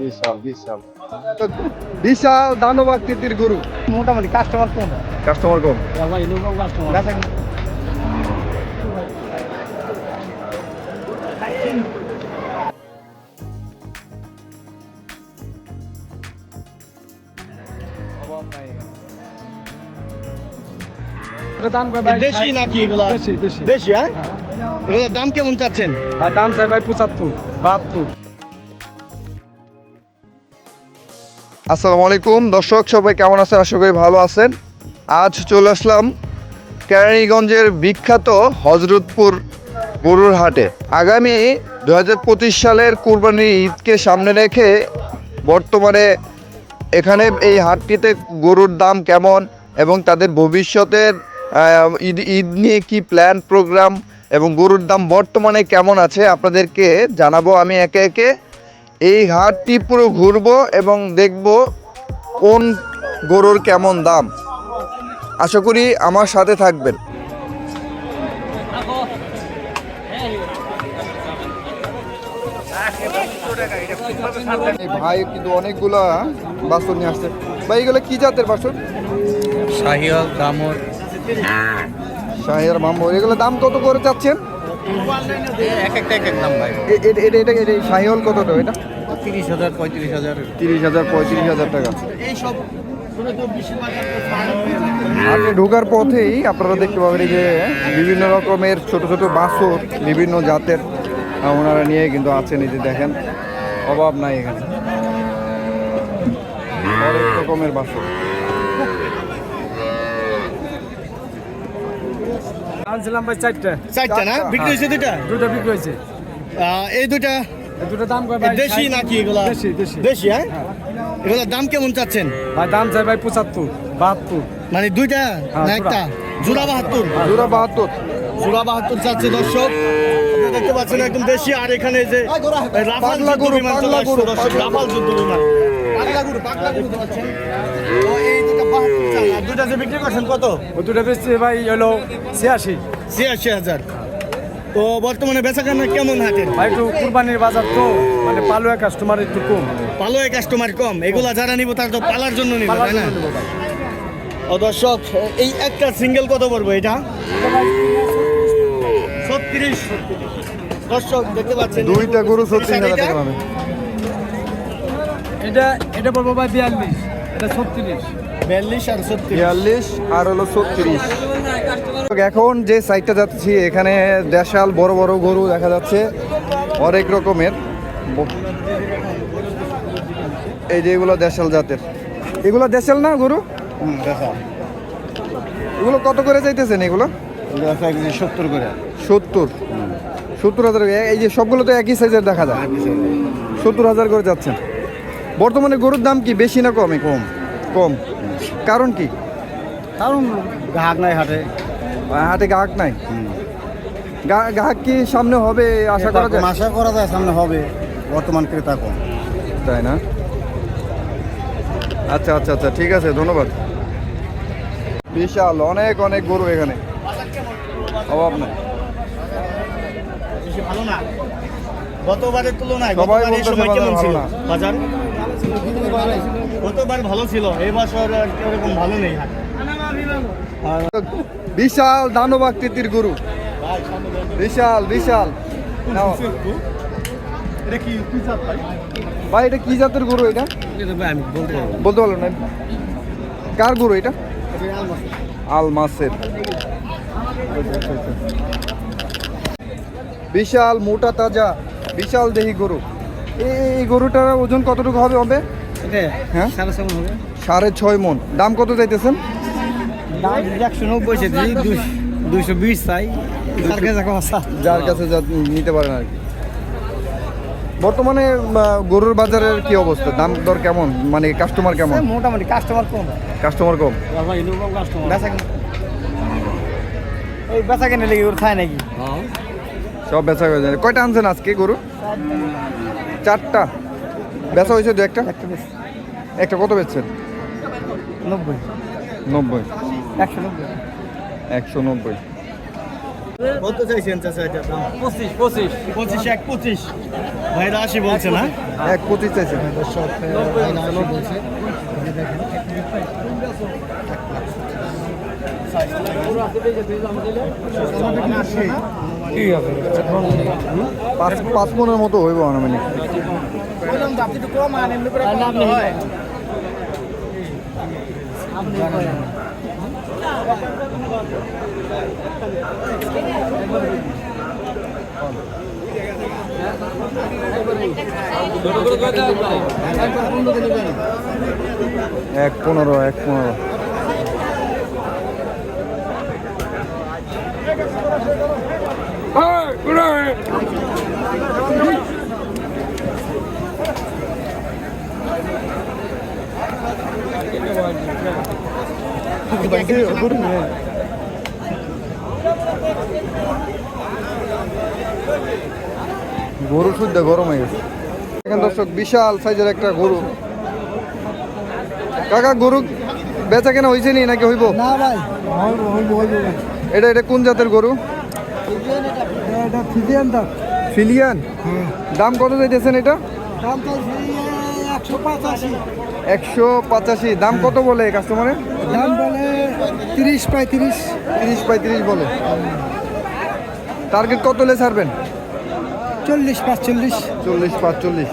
বিশাল বিশাল। বিশাল দানব আকৃতির গরু। মোটামুটি কাস্টমার কম। কাস্টমার কম। দেশি নাকি এগুলা? দেশি দেশি। হ্যাঁ? দাম কেমন চাচ্ছেন? দাম চাই ভাই পঁচাত্তর বাহাত্তর। আসসালামু আলাইকুম। দর্শক, সবাই কেমন আছেন? আশা করি ভালো আছেন। আজ চলে আসলাম কেরানীগঞ্জের বিখ্যাত হজরতপুর গরুর হাটে। আগামী দু হাজার পঁচিশ সালের কুরবানির ঈদকে সামনে রেখে বর্তমানে এখানে এই হাটটিতে গরুর দাম কেমন এবং তাদের ভবিষ্যতের ঈদ ঈদ নিয়ে কি প্ল্যান, প্রোগ্রাম এবং গরুর দাম বর্তমানে কেমন আছে আপনাদেরকে জানাব আমি একে একে। এই হাটটি পুরো ঘুরবো এবং দেখব কোন গরুর কেমন দাম। আশা করি আমার সাথে থাকবেন। ভাই কিন্তু অনেকগুলা বাসন নিয়ে আসছে। ভাই এগুলো কি জাতের বাসন শাহিয়াল দামর শাহের মাম্বর এগুলো দাম কত করে চাচ্ছেন? এক একটা এক এক দাম ভাই। এ- এ- এটা এটা এটা শাহিওল কত তো এটা? তিরিশ হাজার পঁয়ত্রিশ হাজার। তিরিশ হাজার পঁয়ত্রিশ হাজার টাকা। ঢোকার পথেই আপনারা দেখতে পাবেন যে বিভিন্ন রকমের ছোট ছোট বাছর বিভিন্ন জাতের ওনারা নিয়ে কিন্তু আছেন এই যে দেখেন অভাব নাই এখানে। অনেক রকমের বাছর আনছিলাম ভাই চারটে। চারটা না? বিক্রি হয়েছে দুটা? দুটো বিক্রি হয়েছে। আহ, এই দুটা? দুটো দাম কয় দেশি নাকি এগুলা? দেশি দেশি। দেশি হ্যাঁ? এগুলোর দাম কেমন চাচ্ছেন? ভাই দাম চাই ভাই পঁচাত্তর বাহাত্তর। মানে দুইটা হ্যাঁ, না একটা? জোড়া বাহাত্তর? জোড়া বাহাত্তর। জোড়া বাহাত্তর চাচ্ছে দর্শক। দেখতে পাচ্ছেন একদম দেশি আর এখানে যে রাফাল যুদ্ধ গরু, বিমান চলে পাগলা আসছে গরু, দর্শক রাফাল যুদ্ধ বিমান। পাগলা গরু পাগলা গরু দেখতে পাচ্ছেন। দুটো যে বিক্রি করছেন কত? ও দুটো বেচছে ভাই হলো ছিয়াশি। ছিয়াশি হাজার। তো বর্তমানে বেচা কেনা কেমন হাটের? ভাই একটু কুরবানির বাজার তো মানে পালুয়া কাস্টমার একটু কম। পালোয় কাস্টমার কম। এগুলা যারা নিব তারা তো পালার জন্য নিবে তাই না। ও দর্শক এই একটা সিঙ্গেল কত পড়ব এটা? ছত্রিশ। দর্শক দেখতে পাচ্ছেন। দুইটা গরু সত্যি হাজার টাকা পাবে। এটা এটা পড়ব ভাই বিয়াল্লিশ। এটা ছত্রিশ। বিয়াল্লিশ আর হলো ছত্রিশ। এখন যে সাইডটা যাচ্ছি এখানে দেশাল বড় বড় গরু দেখা যাচ্ছে অনেক রকমের। এই যে এগুলো দেশাল জাতের। এগুলো দেশাল না গরু? এগুলো কত করে চাইতেছেন এগুলো? সত্তর করে। সত্তর। সত্তর হাজার এই যে সবগুলো তো একই সাইজের দেখা যায়। সত্তর হাজার করে যাচ্ছেন। বর্তমানে গরুর দাম কি বেশি না কমে। কম। কম কারণ কি? কারণ গ্রাহক নাই হাটে। হাটে গ্রাহক নাই? গা- গ্রাহক কি সামনে হবে আশা করা যায়? আশা করা যায় সামনে হবে বর্তমান ক্রেতা কম। তাই না? আচ্ছা আচ্ছা আচ্ছা ঠিক আছে ধন্যবাদ। বিশাল অনেক অনেক গরু এখানে। অভাব নাই। ভালো না। গতবারের তুলনায় সবাই বলতেছে বাজার? গতবার ভালো ছিল এই বছর এরকম ভালো নেই। বিশাল দানব আকৃতির গরু। বিশাল বিশাল। ভাই? এটা কি জাতের গরু এটা? বলতে পারল না। কার গরু এটা? আল মাসের বিশাল মোটা তাজা বিশাল দেহি গরু। এই এই গরুটার ওজন কতটুকু হবে হবে হ্যাঁ? সাড়ে সাড়ে ছয় মন দাম কত চাইতেছেন? দাম একশো নব্বই সে দুইশো বিশ চাই। তার কাছে কথা। যার কাছে যা নিতে পারেন আর কি। বর্তমানে গরুর বাজারের কি অবস্থা? দাম দর কেমন? মানে কাস্টমার কেমন? মোটামুটি কাস্টমার কম। কাস্টমার কম? বেচা কিনা এই বেচা কিনে লেগে ওর খায় নাকি? সব বেচা হয়ে যায় কয়টা আনছেন আজকে গরু? চারটা? বেচা হয়েছে দু একটা? একটা কত বেচছেন? নব্বই। নব্বই। একশো নব্বই। একশো নব্বই। কত চাইছেন চাচা এটার দাম? পঁচিশ পঁচিশ। পঁচিশ এক পঁচিশ। ভাইরা আশি বলছে না? এক পঁচিশ চাইছে। পাঁচ পাঁচ মনের মতো হইব আনুমানিক বললাম তো আপনি একটু কম আন এমনি করে কম হয়। এক পনেরো এক পনেরো। গরু শুদ্ধ গরম হয়ে গেছে। এখানে দর্শক বিশাল সাইজের একটা গরু। কাকা গরু বেচা কেনা হয়েছে নি নাকি হইব? না ভাই এটা এটা কোন জাতের গরু? এটা দাম। ফিলিয়ান? দাম কত যাইতেছেন এটা? দাম একশো পঁচাশি। দাম কত বলে কাস্টমারের দাম বলে তিরিশ পঁয়ত্রিশ। তিরিশ পঁয়ত্রিশ বলে। টার্গেট কত হলে ছাড়বেন? চল্লিশ পাঁচচল্লিশ। চল্লিশ পাঁচচল্লিশ।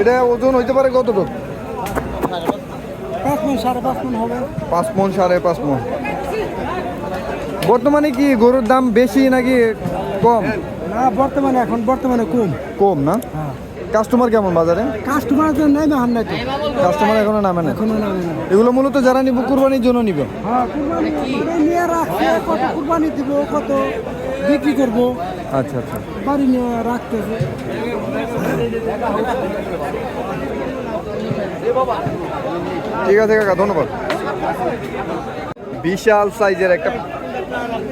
এটা ওজন হইতে পারে কতটুকু? পাঁচ মন সাড়ে পাঁচ মন হবে। পাঁচ মন সাড়ে পাঁচ মন। বর্তমানে কি গরুর দাম বেশি নাকি কম? না বর্তমানে এখন বর্তমানে কম। কম না? কাস্টমার কেমন বাজারে? কাস্টমার তো নাই না হান নাই তো কাস্টমার এখনও নামে না? এখনও নামে না। এগুলো মূলত যারা নিব কুরবানির জন্য নিবে? হ্যাঁ কুরবানি নিয়ে রাখছে কত কুরবানি দিব কত বিক্রি করব। আচ্ছা আচ্ছা। বাড়ি নিয়ে রাখতেছে ঠিক আছে কাকা ধন্যবাদ। বিশাল সাইজের একটা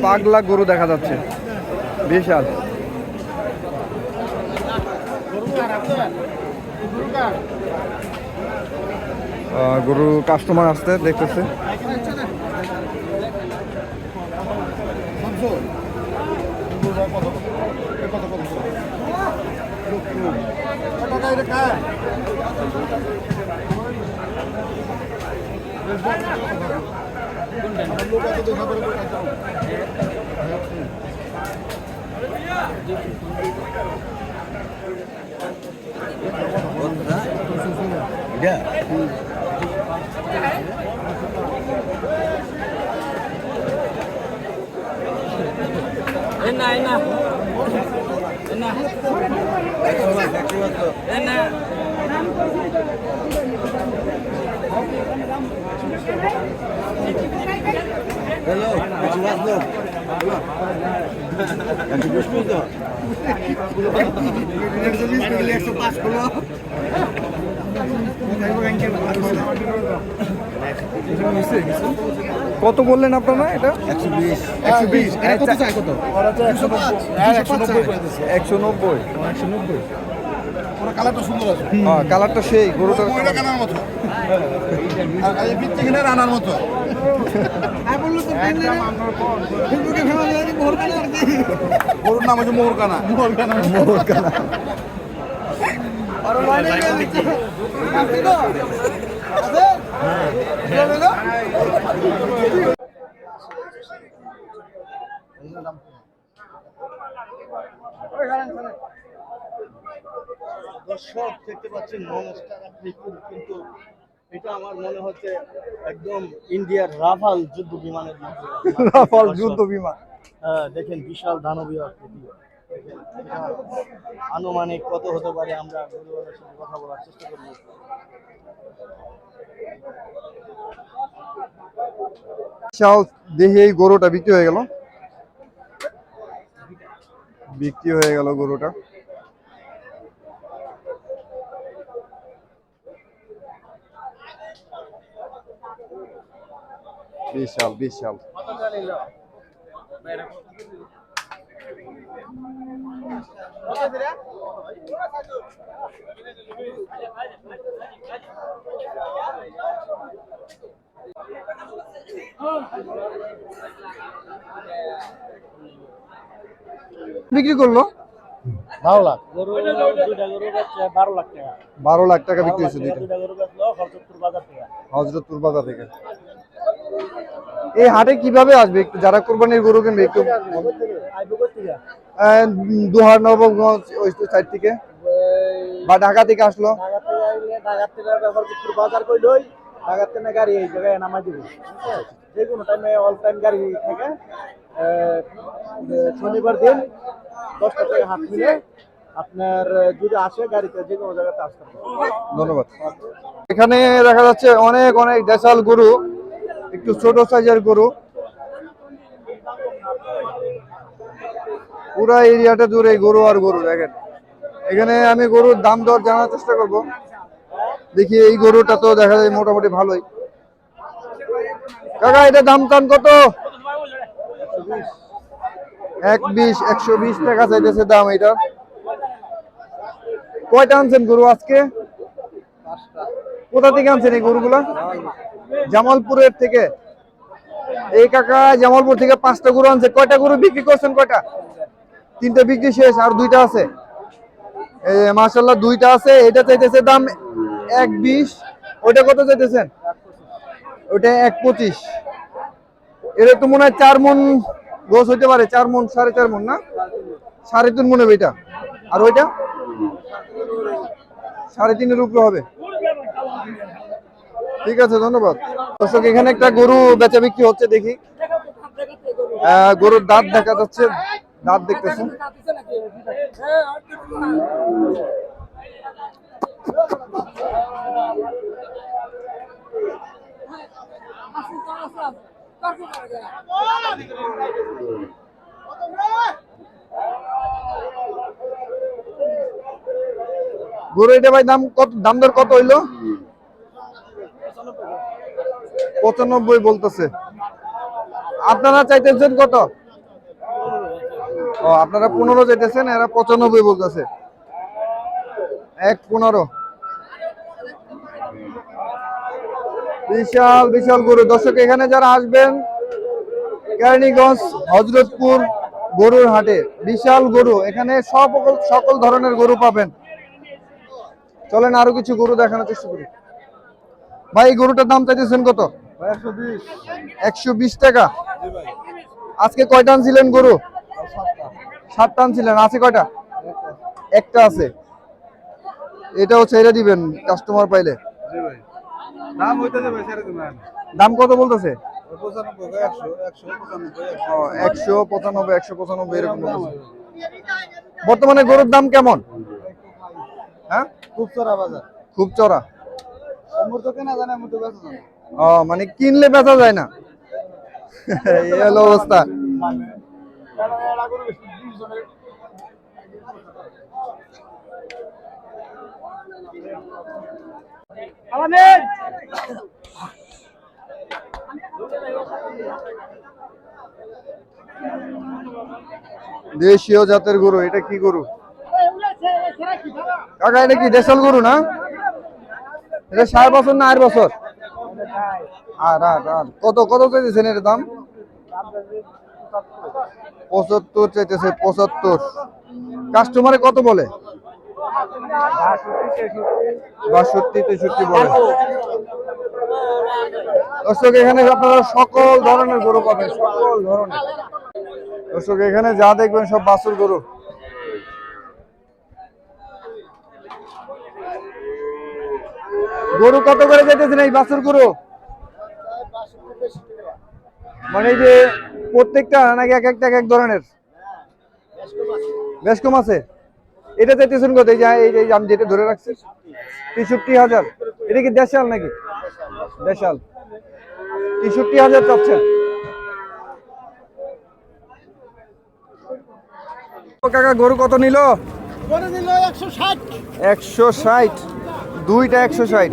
পাগলা গরু দেখা যাচ্ছে। বিশাল। গরু কাস্টমার আসতে দেখতেছে। এনা এনা এনা এনা কত বললেন আপনারা এটা একশো বিশ একশো বিশ কত চাই? কত একশো নব্বই একশো নব্বই। কালারটা সুন্দর আছে। হ্যাঁ কালারটা সেই গরুটার মতো। আর কিনে রানার মতো। গরুর নাম হচ্ছে মোহরকানা মোহরকানা মোহরকানা দর্শক দেখতে পাচ্ছেন মনস্টার আপনি কিন্তু এটা আমার মনে হচ্ছে একদম ইন্ডিয়ার রাফাল যুদ্ধ বিমানের রাফাল যুদ্ধ বিমান। হ্যাঁ, দেখেন বিশাল দানবীয় আকৃতি। আনুমানিক কত হতে পারে আমরা গরুওয়ালার সাথে কথা বলার চেষ্টা করব? দেখি এই গরুটা বিক্রি হয়ে গেল। বিক্রি হয়ে গেল গরুটা। বিশাল বিশাল। বিক্রি করল? বারো লাখ। বারো লাখ টাকা। বারো লাখ টাকা বিক্রি হয়েছে হজরতপুর বাজার থেকে। এই হাটে কীভাবে আসবে? একটু যারা কোরবানির গরু কিনবে একটু দুহার নবগঞ্জ ওই সাইড থেকে। বা ঢাকা থেকে আসলো। ঢাকা থেকে বাজার কইলই ঢাকা থেকে গাড়ি এই জায়গায় নামাই দিবে। যে কোনো টাইমে অল টাইম গাড়ি থাকে। শনিবার দিন দশটা থেকে হাট মিলে আপনার যদি আসে গাড়িতে যে কোনো জায়গাতে আসতে ধন্যবাদ। এখানে দেখা যাচ্ছে অনেক অনেক দেশাল গরু একটু ছোট সাইজের গরু। পুরা এরিয়াটা জুড়ে গরু আর গরু, দেখেন। এখানে আমি গরুর দাম দর জানার চেষ্টা করব। দেখি এই গরুটা তো দেখা যায় মোটামুটি ভালোই। কাকা, এটা দাম টান কত? এক বিশ একশো বিশ টাকা চাইতেছে দাম এটা। কয়টা আনছেন গরু আজকে? কোথা থেকে আনছেন এই গরুগুলা? জামালপুরের থেকে। এই কাকা, জামালপুর থেকে পাঁচটা গরু আনছে। কয়টা গরু বিক্রি করছেন কয়টা? তিনটা বিক্রি শেষ, আর দুইটা আছে। মাসাল্লাহ দুইটা আছে, এটা চাইতেছে দাম এক বিশ ওইটা কত চাইতেছেন? ওইটা এক পঁচিশ এটা তো মনে হয় চার মন গোস হইতে পারে, চার মন সাড়ে চার মন না? সাড়ে তিন মনে হবে এটা। আর ওইটা? সাড়ে তিনের উপরে হবে। ঠিক আছে, ধন্যবাদ। দর্শক, এখানে একটা গরু বেচা বিক্রি হচ্ছে, দেখি। গরুর দাঁত দেখা যাচ্ছে। দাঁত দেখতেছেন? গরু এটা ভাই দাম কত দাম দর কত হইল? পঁচানব্বই বলতেছে। আপনারা চাইতেছেন কত? ও আপনারা পনেরো চাইতেছেন এরা পঁচানব্বই বলতেছে। এক পনেরো। বিশাল বিশাল গরু। দর্শক এখানে যারা আসবেন কেরানীগঞ্জ হজরতপুর গরুর হাটে বিশাল গরু। এখানে সকল সকল ধরনের গরু পাবেন। চলেন আরও কিছু গরু দেখানোর চেষ্টা করি। ভাই এই গরুটার দাম চাইতেছেন কত? একশো বিশ। একশো বিশ টাকা। আজকে কয়টা আনছিলেন গরু? সাতটা আনছিলেন আছে কয়টা? একটা আছে। এটাও ছেড়ে দিবেন কাস্টমার পাইলে। দাম কত বলতেছে? একশো পঁচানব্বই একশো। পঁচানব্বই এরকম বর্তমানে গরুর দাম কেমন? হ্যাঁ? খুব চড়া বাজার। খুব চড়া। মানে কিনলে বেচা যায় না। এই হলো অবস্থা। দেশীয় জাতের গরু, এটা কি গরু? কাকা, এটা কি দেশাল গরু না? এটা সাত বছর না আট বছর? আর আর আর কত কত চাইতেছেন এর দাম? পঁচাত্তর চাইতেছে, পঁচাত্তর। কাস্টমারে কত বলে? বাষট্টি, তেষট্টি বলে। দর্শক, এখানে আপনারা সকল ধরনের গরু পাবেন, সকল ধরনের। দর্শক, এখানে যা দেখবেন সব বাছুর গরু। গরু কত করে যেতেছেন এই বাছুর গরু? মানে যে প্রত্যেকটা নাকি এক একটা এক এক ধরনের? বেশ কম আছে। এটা চাইতেছেন কত? এই যে এই আমি যেটা ধরে রাখছি তেষট্টি হাজার। এটা কি দেশাল নাকি? দেশাল। তেষট্টি হাজার চাচ্ছেন। কাকা গরু কত নিল? একশো ষাট। দুইটা একশো ষাট।